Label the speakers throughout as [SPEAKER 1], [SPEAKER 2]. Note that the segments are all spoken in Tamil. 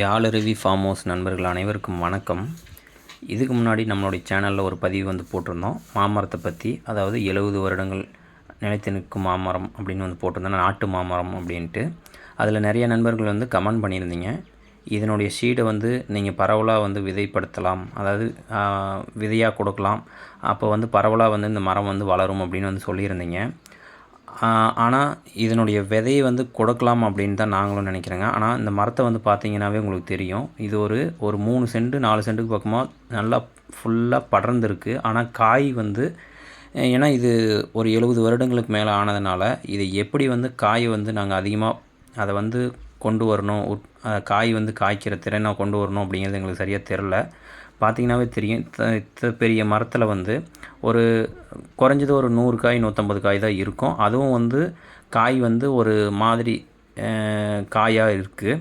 [SPEAKER 1] யாழருவி ஃபார்ம் ஹவுஸ் நண்பர்கள் அனைவருக்கும் வணக்கம். இதுக்கு முன்னாடி நம்மளுடைய சேனலில் ஒரு பதிவு வந்து போட்டிருந்தோம். மாமரத்தை பற்றி அதாவது எழுபது வருடங்கள் நிலைத்து நிற்கும் மாமரம் அப்படின்னு வந்து போட்டிருந்தோம். நாட்டு மாமரம் அப்படின்ட்டு. அதில் நிறைய நண்பர்கள் வந்து கமெண்ட் பண்ணியிருந்தீங்க. இதனுடைய சீடை வந்து நீங்கள் பரவலாக வந்து விதைப்படுத்தலாம். அதாவது விதையாக கொடுக்கலாம். அப்போ வந்து பரவலாக வந்து இந்த மரம் வந்து வளரும் அப்படின்னு வந்து சொல்லியிருந்தீங்க. ஆனால் இதனுடைய விதையை வந்து கொடுக்கலாம் அப்படின்னு தான் நாங்களும் நினைக்கிறேங்க. ஆனால் இந்த மரத்தை வந்து பார்த்தீங்கன்னாவே உங்களுக்கு தெரியும். இது ஒரு ஒரு மூணு சென்ட்டு நாலு சென்ட்டுக்கு பக்கமாக நல்லா ஃபுல்லாக படர்ந்துருக்கு. ஆனால் காய் வந்து ஏன்னா இது ஒரு எழுபது வருடங்களுக்கு மேலே ஆனதுனால இதை எப்படி வந்து காய் வந்து நாங்கள் அதிகமாக அதை வந்து கொண்டு வரணும். உட் காய் வந்து காய்க்கிற திறனை கொண்டு வரணும் அப்படிங்கிறது எங்களுக்கு சரியாக தெரில பார்த்திங்கனாவே தெரியும். பெரிய மரத்தில் வந்து ஒரு குறைஞ்சது ஒரு நூறு காய் நூற்றம்பது காய் தான் இருக்கும். அதுவும் வந்து காய் வந்து ஒரு மாதிரி காயாக இருக்குது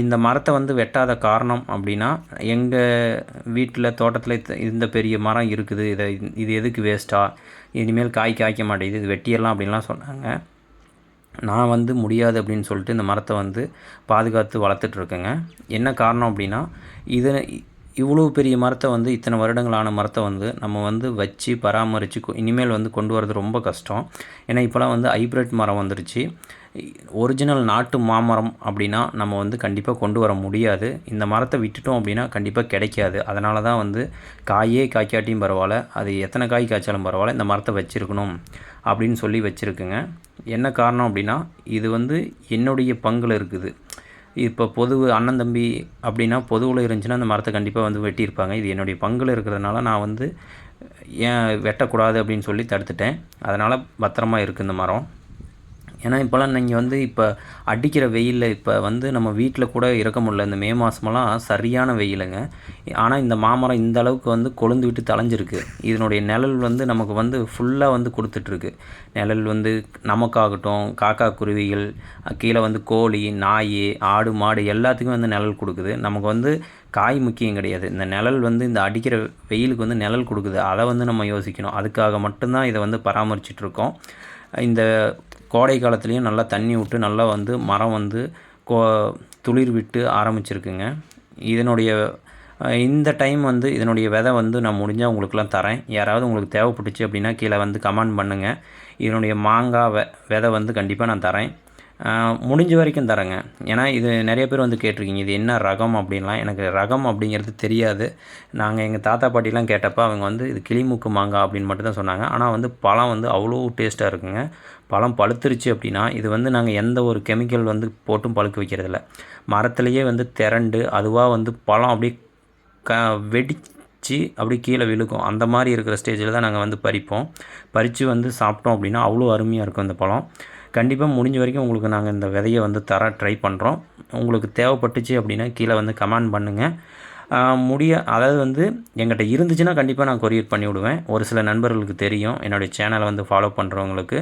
[SPEAKER 1] இந்த மரத்தை வந்து வெட்டாத காரணம் அப்படின்னா எங்கள் வீட்டில் தோட்டத்தில் இந்த பெரிய மரம் இருக்குது. இதை இது எதுக்கு வேஸ்ட்டாக இனிமேல் காய் காய்க்க மாட்டேங்குது. இது வெட்டியெல்லாம் அப்படின்லாம் சொன்னாங்க. நான் வந்து முடியாது அப்படின்னு சொல்லிட்டு இந்த மரத்தை வந்து பாதுகாத்து வளர்த்துட்ருக்கேங்க என்ன காரணம் அப்படின்னா இது இவ்வளோ பெரிய மரத்தை வந்து இத்தனை வருடங்களான மரத்தை வந்து நம்ம வந்து வச்சு பராமரித்து இனிமேல் வந்து கொண்டு வரது ரொம்ப கஷ்டம். ஏன்னா இப்போலாம் வந்து ஹைப்ரிட் மரம் வந்துருச்சு. ஒரிஜினல் நாட்டு மாமரம் அப்படின்னா நம்ம வந்து கண்டிப்பாக கொண்டு வர முடியாது. இந்த மரத்தை விட்டுட்டோம் அப்படின்னா கண்டிப்பாக கிடைக்காது. அதனால தான் வந்து காயே காய்க்காட்டியும் பரவாயில்ல அது எத்தனை காய் காய்ச்சாலும் பரவாயில்ல இந்த மரத்தை வச்சுருக்கணும் அப்படின்னு சொல்லி வச்சுருக்குங்க. என்ன காரணம் அப்படின்னா இது வந்து என்னுடைய பங்கில் இருக்குது. இப்போ பொது அண்ணன் தம்பி அப்படின்னா பொதுவில் இருந்துச்சுன்னா அந்த மரத்தை கண்டிப்பாக வந்து வெட்டியிருப்பாங்க. இது என்னுடைய பங்கில் இருக்கிறதுனால நான் வந்து ஏன் வெட்டக்கூடாது அப்படின்னு சொல்லி தடுத்துட்டேன். அதனால் பத்திரமா இருக்குது இந்த மரம். ஏன்னா இப்போல்லாம் நீங்கள் வந்து இப்போ அடிக்கிற வெயிலில் இப்போ வந்து நம்ம வீட்டில் கூட இருக்க முடியல. இந்த மே மாதமெல்லாம் சரியான வெயிலுங்க. ஆனால் இந்த மாமரம் இந்த அளவுக்கு வந்து கொழுந்து விட்டு தலைஞ்சிருக்கு இதனுடைய நிழல் வந்து நமக்கு வந்து ஃபுல்லாக வந்து கொடுத்துட்ருக்கு. நிழல் வந்து நமக்காகட்டும் காக்கா குருவிகள் கீழே வந்து கோழி நாய் ஆடு மாடு எல்லாத்துக்கும் வந்து நிழல் கொடுக்குது. நமக்கு வந்து காய் முக்கியம் கிடையாது. இந்த நிழல் வந்து இந்த அடிக்கிற வெயிலுக்கு வந்து நிழல் கொடுக்குது. அதை வந்து நம்ம யோசிக்கணும். அதுக்காக மட்டும்தான் இதை வந்து பராமரிச்சிட்ருக்கோம். இந்த கோடை காலத்துலேயும் நல்லா தண்ணி விட்டு நல்லா வந்து மரம் வந்து கோ துளிர் விட்டு ஆரம்பிச்சிருக்குங்க. இதனுடைய இந்த டைம் வந்து இதனுடைய விதை வந்து நான் முடிஞ்சால் உங்களுக்குலாம் தரேன். யாராவது உங்களுக்கு தேவைப்பட்டுச்சு அப்படின்னா கீழே வந்து கமெண்ட் பண்ணுங்கள் இதனுடைய மாங்காய் வெ விதை வந்து கண்டிப்பாக நான் தரேன். முடிஞ்ச வரைக்கும் தரேங்க. ஏன்னா இது நிறைய பேர் வந்து கேட்டிருக்கீங்க இது என்ன ரகம் அப்படின்லாம். எனக்கு ரகம் அப்படிங்கிறது தெரியாது. நாங்கள் எங்கள் தாத்தா பாட்டிலாம் கேட்டப்போ அவங்க வந்து இது கிளிமூக்கு மாங்காய் அப்படின்னு மட்டும் தான் சொன்னாங்க. ஆனால் வந்து பழம் வந்து அவ்வளோ டேஸ்ட்டாக இருக்குங்க. பழம் பழுத்துருச்சு அப்படின்னா இது வந்து நாங்கள் எந்த ஒரு கெமிக்கல் வந்து போட்டும் பழுக்க வைக்கிறதில்ல. மரத்துலேயே வந்து திரண்டு அதுவாக வந்து பழம் அப்படியே க வெடித்து அப்படி கீழே விழுக்கும் அந்த மாதிரி இருக்கிற ஸ்டேஜில் தான் நாங்கள் வந்து பறிப்போம். பறித்து வந்து சாப்பிட்டோம் அப்படின்னா அவ்வளோ அருமையாக இருக்கும் அந்த பழம். கண்டிப்பாக முடிஞ்ச வரைக்கும் உங்களுக்கு நாங்கள் இந்த விதையை வந்து தர ட்ரை பண்ணுறோம் உங்களுக்கு தேவைப்பட்டுச்சு அப்படின்னா கீழே வந்து கமெண்ட் பண்ணுங்கள் முடிய அதாவது வந்து எங்கிட்ட இருந்துச்சுன்னா கண்டிப்பாக நான் கொரியர் பண்ணி விடுவேன். ஒரு சில நண்பர்களுக்கு தெரியும். என்னுடைய சேனலை வந்து ஃபாலோ பண்ணுறவங்களுக்கு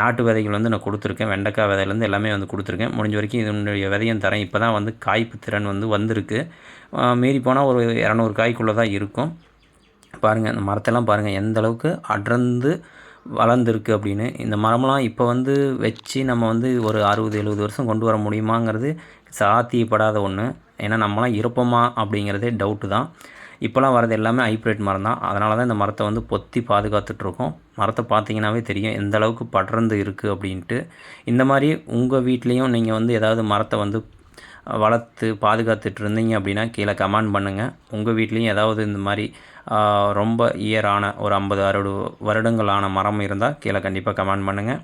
[SPEAKER 1] நாட்டு விதைகள் வந்து நான் கொடுத்துருக்கேன். வெண்டைக்காய் விதையிலேருந்து எல்லாமே வந்து கொடுத்துருக்கேன். முடிஞ்ச வரைக்கும் இதனுடைய விதையும் தரேன். இப்போ தான் வந்து காய்ப்பு திறன் வந்து வந்திருக்கு. மீறி போனால் ஒரு இரநூறு காய்க்குள்ளே தான் இருக்கும். பாருங்கள் இந்த மரத்தெல்லாம் பாருங்கள் எந்த அளவுக்கு அடர்ந்து வளர்ந்துருக்கு அப்படின்னு. இந்த மரம்லாம் இப்போ வந்து வச்சு நம்ம வந்து ஒரு அறுபது எழுபது வருஷம் கொண்டு வர முடியுமாங்கிறது சாத்தியப்படாத ஒன்று ஏன்னா நம்மளாம் இருப்போமா அப்படிங்கிறதே டவுட்டு தான். இப்போலாம் வரது எல்லாமே ஹைப்ரிட் மரம் தான். அதனால தான் இந்த மரத்தை வந்து பொத்தி பாதுகாத்துட்ருக்கோம். மரத்தை பார்த்தீங்கன்னாவே தெரியும் எந்த அளவுக்கு படர்ந்து இருக்குது அப்படின்ட்டு. இந்த மாதிரி உங்கள் வீட்லேயும் நீங்கள் வந்து ஏதாவது மரத்தை வந்து வளர்த்து பாதுகாத்துட்டு இருந்தீங்க அப்படின்னா கீழே கமெண்ட் பண்ணுங்கள் உங்கள் வீட்லேயும் ஏதாவது இந்த மாதிரி ரொம்ப இயரான ஒரு ஐம்பது அறுபது வருடங்களான மரம் இருந்தால் கீழே கண்டிப்பாக கமெண்ட் பண்ணுங்கள்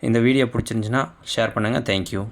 [SPEAKER 1] இந்த வீடியோ பிடிச்சிருந்துச்சின்னா ஷேர் பண்ணுங்கள் தேங்க்யூ